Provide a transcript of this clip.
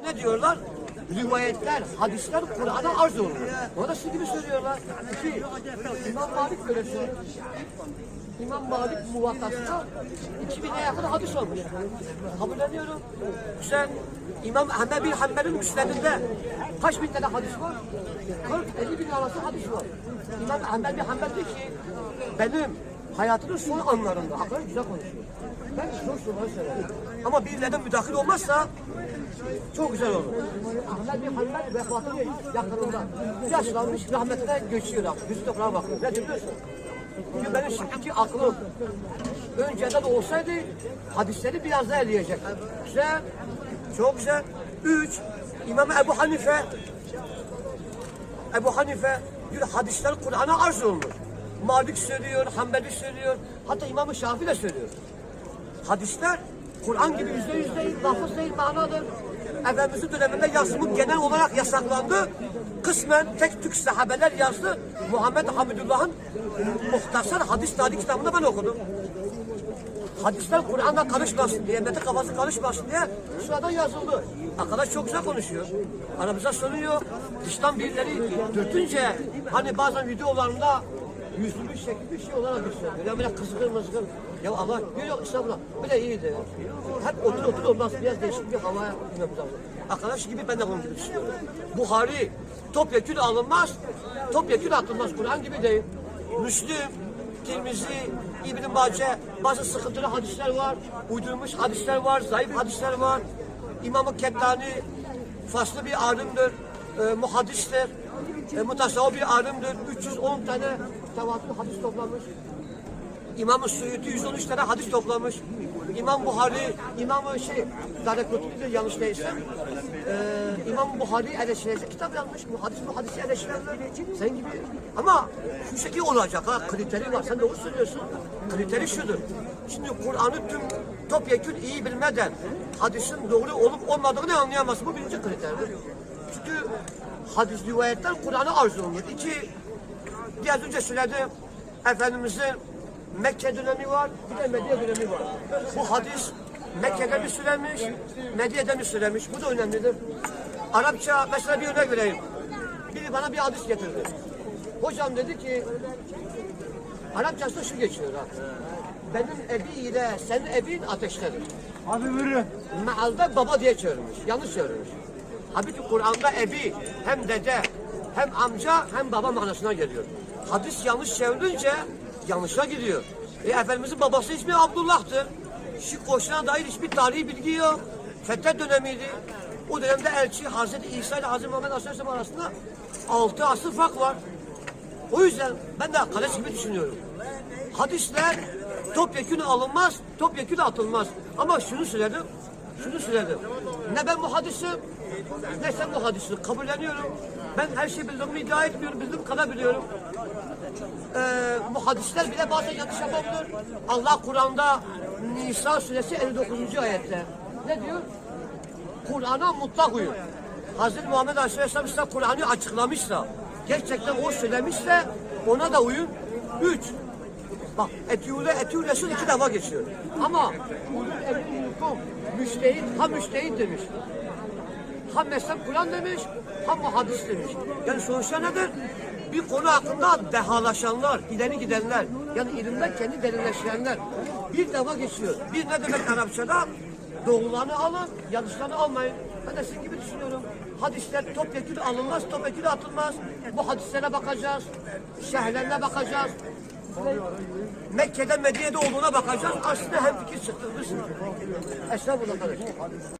Ne diyorlar? Rivayetler, hadisler Kur'an'a arz olunur. O da sizin gibi söylüyorlar. İki, İmam Malik söylüyor. İmam Malik muvakasında 2000'e yakın hadis olmuş. Kabulleniyorum. Sen İmam Ahmed bin Hanbel'in müsnedinde kaç bin tane hadis var? 40-50 bin arası hadis var. İmam Ahmed bin Hanbel diyor ki benim hayatının son anlarında hakikaten güzel konuşuyor. Ben çok soruları söylerim. Ama birilerine müdahil olmazsa çok güzel olur. Ahmet bin Hanbel vefatının yakınında. Yaşlanmış rahmetine göçüyor. Yüzü toprağa bakıyor. Ne biliyorsun? Çünkü benim şimdiki aklım önceden olsaydı hadisleri biraz daha eleyecek. Güzel. Çok güzel. Üç. İmam Ebu Hanife Ebu Hanife diyor hadisler Kur'an'a arz olmuş. Malik söylüyor, Hanbeli söylüyor, hatta İmam-ı Şafii de söylüyor. Hadisler Kur'an gibi yüzde yüz değil, lafız değil, manadır. Efendimizin döneminde yazımı genel olarak yasaklandı. Kısmen tek tük sahabeler yazdı. Muhammed Hamidullah'ın muhtasar hadis tarihi kitabını ben okudum. Hadisler Kur'an'la karışmasın diye, mete kafası karışmasın diye sıradan yazıldı. Arkadaş çok güzel konuşuyor. Aramıza soruyor. Dıştan birileri dürtünce hani bazen videolarında yüzlü şekilde şey olarak gösteriyor. Ya böyle kızgın mızgın. Ya Allah yok estağfurullah. Böyle iyiydi. Hep otur otur olmaz. Biraz değişik bir havaya girmemiz. Arkadaş gibi ben de onun gibi düşünüyorum. Buhari topyekün alınmaz, topyekün atılmaz. Kur'an gibi değil. Müslüm, Tirmizi, İbn-i Mace, bazı sıkıntılı hadisler var, uydurmuş hadisler var, zayıf hadisler var. İmam-ı Kettani faslı bir alimdir, e, muhaddistir, e, mutasavvı bir alimdir. 310 tane tevatür hadis toplamış. İmam-ı Suyuti 113 tane hadis toplamış. İmam Buhari, İmam-ı şey, Darekutlu'da yanlış değilse, e, İmam Buhari eleştirecek kitap yazmış. Bu hadis bu hadisi eleştirenler. Sen gibi. Ama şu şekilde olacak ha, kriteri var. Sen doğru söylüyorsun. Kriteri şudur. Şimdi Kur'an'ı tüm topyekün iyi bilmeden hadisin doğru olup olmadığını anlayamazsın. Bu birinci kriterdir. Çünkü hadis rivayetler Kur'an'a arz olunur. İki, biraz önce söyledim. Efendimizin Mekke dönemi var, bir de Medine dönemi var. Bu hadis Mekke'de mi söylenmiş, Medine'de mi söylenmiş? Bu da önemlidir. Arapça mesela bir örnek vereyim. Biri bana bir hadis getirdi. Hocam dedi ki, Arapçasında şu geçiyor ha. Benim ebi ile senin ebin ateştedir. Abi buyurun. Mealde baba diye çevirmiş. Yanlış çevirmiş. Halbuki Kur'an'da ebi hem dede hem amca hem baba manasına geliyor. Hadis yanlış çevrilince yanlışa gidiyor. E, Efendimizin babası ismi Abdullah'tır. Şık koşuna dair hiçbir tarihi bilgi yok. Fethet dönemiydi. O dönemde elçi Hazreti İsa ile Hazreti Muhammed Aleyhisselam arasında altı asır fark var. O yüzden ben de kardeş gibi düşünüyorum. Hadisler topyekün alınmaz, topyekün atılmaz. Ama şunu söyledim, şunu söyledim. Ne ben bu hadisim, ne sen bu hadisi kabulleniyorum. Ben her şeyi bildiğimi iddia etmiyorum, bildiğim kadar biliyorum. Ee, bu hadisler bile bazen yanlış yapabilir. Allah Kur'an'da Nisa suresi 59. ayette ne diyor? Kur'an'a mutlak uyun. Hazreti Muhammed Aleyhisselam size Kur'an'ı açıklamışsa, gerçekten o söylemişse ona da uyun. Üç, bak etiyule etiyule Resul iki defa geçiyor. Ama müştehit ha müştehit demiş. Ha mezhep Kur'an demiş, ha muhaddis demiş. Yani sonuçta nedir? Bir konu hakkında dehalaşanlar, ileri gidenler, yani ilimden kendi derinleştirenler bir defa geçiyor. Bir ne demek Arapçada? Doğrularını alın, yanlışlarını almayın. Ben de sizin gibi düşünüyorum. Hadisler topyekün alınmaz, topyekün atılmaz. Bu hadislere bakacağız, şehirlerine bakacağız. Mekke'de Medine'de olduğuna bakacağız. Aslında hem fikir çıktı. Estağfurullah kardeşim.